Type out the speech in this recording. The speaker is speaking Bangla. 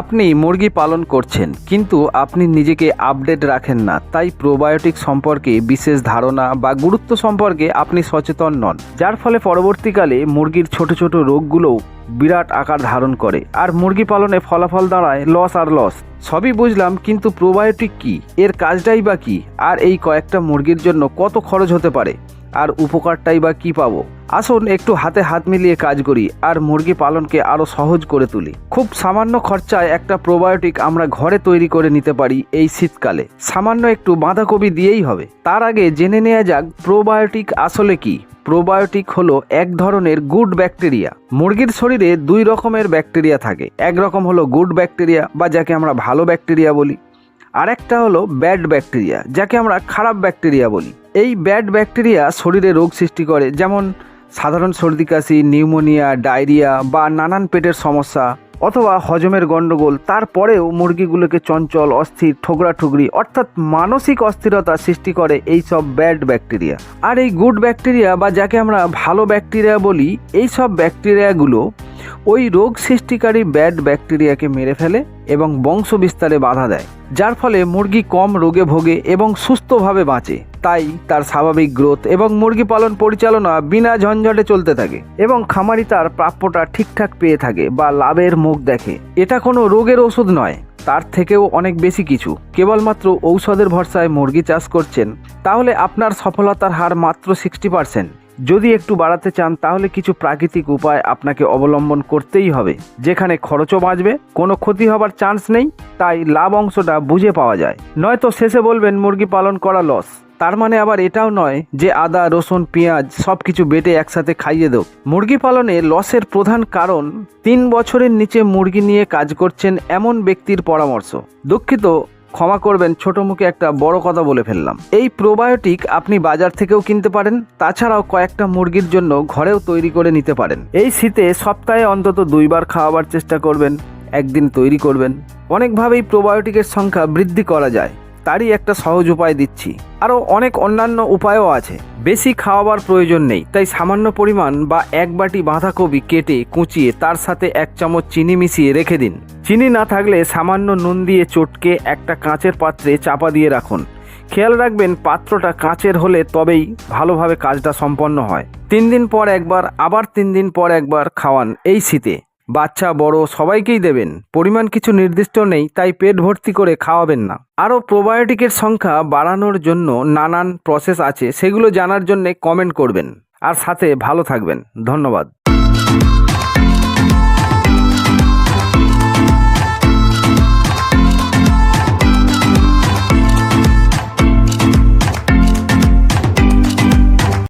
আপনি মুরগি পালন করছেন, কিন্তু আপনি নিজেকে আপডেট রাখেন না। তাই প্রোবায়োটিক সম্পর্কে বিশেষ ধারণা বা গুরুত্ব সম্পর্কে আপনি সচেতন নন। যার ফলে পরবর্তীকালে মুরগির ছোট ছোট রোগগুলোও বিরাট আকার ধারণ করে। আর মুরগি পালনে ফলাফল দাঁড়ায় লস আর লস। সবই বুঝলাম, কিন্তু প্রোবায়োটিক কি? এর কাজটাই বা কি? আর এই কয়েকটা মুরগির জন্য কত খরচ হতে পারে? আর উপকারটাই বা কি পাবো? আসুন, একটু হাতে হাত মিলিয়ে কাজ করি আর মুরগি পালনকে আরও সহজ করে তুলি। খুব সামান্য খরচায় একটা প্রোবায়োটিক আমরা ঘরে তৈরি করে নিতে পারি এই শীতকালে। সামান্য একটু বাঁধাকপি দিয়েই হবে। তার আগে জেনে নেওয়া যাক প্রোবায়োটিক আসলে কি? প্রোবায়োটিক হলো এক ধরনের গুড ব্যাকটেরিয়া। মুরগির শরীরে দুই রকমের ব্যাকটেরিয়া থাকে। এক রকম হলো গুড ব্যাকটেরিয়া বা যাকে আমরা ভালো ব্যাকটেরিয়া বলি। আরেকটা হলো ব্যাড ব্যাকটেরিয়া, যাকে আমরা খারাপ ব্যাকটেরিয়া বলি। এই ব্যাড ব্যাকটেরিয়া শরীরে রোগ সৃষ্টি করে, যেমন সাধারণ সর্দি কাশি, নিউমোনিয়া, ডায়রিয়া বা নানান পেটের সমস্যা অথবা হজমের গণ্ডগোল। তারপরেও মুরগিগুলোকে চঞ্চল, অস্থির ঠোকরা ঠুকরি অর্থাৎ মানসিক অস্থিরতা সৃষ্টি করে এই সব ব্যাড ব্যাকটেরিয়া। আর এই গুড ব্যাকটেরিয়া বা যাকে আমরা ভালো ব্যাকটেরিয়া বলি, এই সব ব্যাকটেরিয়াগুলো ওই রোগ সৃষ্টিকারী ব্যাড ব্যাকটেরিয়াকে মেরে ফেলে এবং বংশ বিস্তারে বাধা দেয়, যার ফলে মুরগি কম রোগে ভোগে এবং সুস্থভাবে বাঁচে। তাই তার স্বাভাবিক গ্রোথ এবং মুরগি পালন পরিচালনা বিনা ঝঞ্ঝটে চলতে থাকে এবং খামারি তার প্রাপ্যটা ঠিকঠাক পেয়ে থাকে বা লাভের মুখ দেখে। এটা কোনো রোগের ওষুধ নয়, তার থেকেও অনেক বেশি কিছু। কেবলমাত্র ঔষধের ভরসায় মুরগি চাষ করছেন, তাহলে আপনার সফলতার হার মাত্র সিক্সটি পার্সেন্ট যদি একটু বাড়াতে চান, তাহলে কিছু প্রাকৃতিক উপায় আপনাকে অবলম্বন করতেই হবে। যেখানে খরচও বাঁচবে, কোনো ক্ষতি হবার চান্স নেই, তাই লাভ অংশটা বুঝে পাওয়া যায়। নয়তো শেষে বলবেন, মুরগি পালন করা লস তার মানে আবার এটাও নয় যে আদা, রসুন, পেঁয়াজ সব কিছু বেটে একসাথে খাইয়ে দেব। মুরগি পালনে লসের প্রধান কারণ, তিন বছরের নিচে মুরগি নিয়ে কাজ করছেন এমন ব্যক্তির পরামর্শ। দুঃখিত ক্ষমা করবেন, ছোট মুখে একটা বড় কথা বলে ফেললাম। এই প্রোবায়োটিক আপনি বাজার থেকেও কিনতে পারেন, তাছাড়াও কয়েকটা মুরগির জন্য ঘরেও তৈরি করে নিতে পারেন। এই শীতে সপ্তাহে অন্তত দুইবার খাওয়াবার চেষ্টা করবেন, একদিন তৈরি করবেন। অনেকভাবেই প্রোবায়োটিকের সংখ্যা বৃদ্ধি করা যায়। তারই একটা সহজ উপায় দিচ্ছি। আরও অনেক অন্যান্য উপায়ও আছে। বেশি খাওয়াবার প্রয়োজন নেই, তাই সামান্য পরিমাণ বা এক বাটি বাঁধাকপি কেটে কুচিয়ে তার সাথে এক চামচ চিনি মিশিয়ে রেখে দিন। চিনি না থাকলে সামান্য নুন দিয়ে চটকে একটা কাঁচের পাত্রে চাপা দিয়ে রাখুন। খেয়াল রাখবেন পাত্রটা কাঁচের হলে তবেই ভালোভাবে কাজটা সম্পন্ন হয়। তিন দিন পর একবার, আবার তিন দিন পর একবার খাওয়ান এই শীতে। বাচ্চা, বড়, সবাইকেই দেবেন। পরিমাণ কিছু নির্দিষ্ট নেই, তাই পেট ভর্তি করে খাওয়াবেন না। আরও প্রোবায়োটিকের সংখ্যা বাড়ানোর জন্য নানান প্রসেস আছে, সেগুলো জানার জন্যে কমেন্ট করবেন। আর সাথে ভালো থাকবেন। ধন্যবাদ।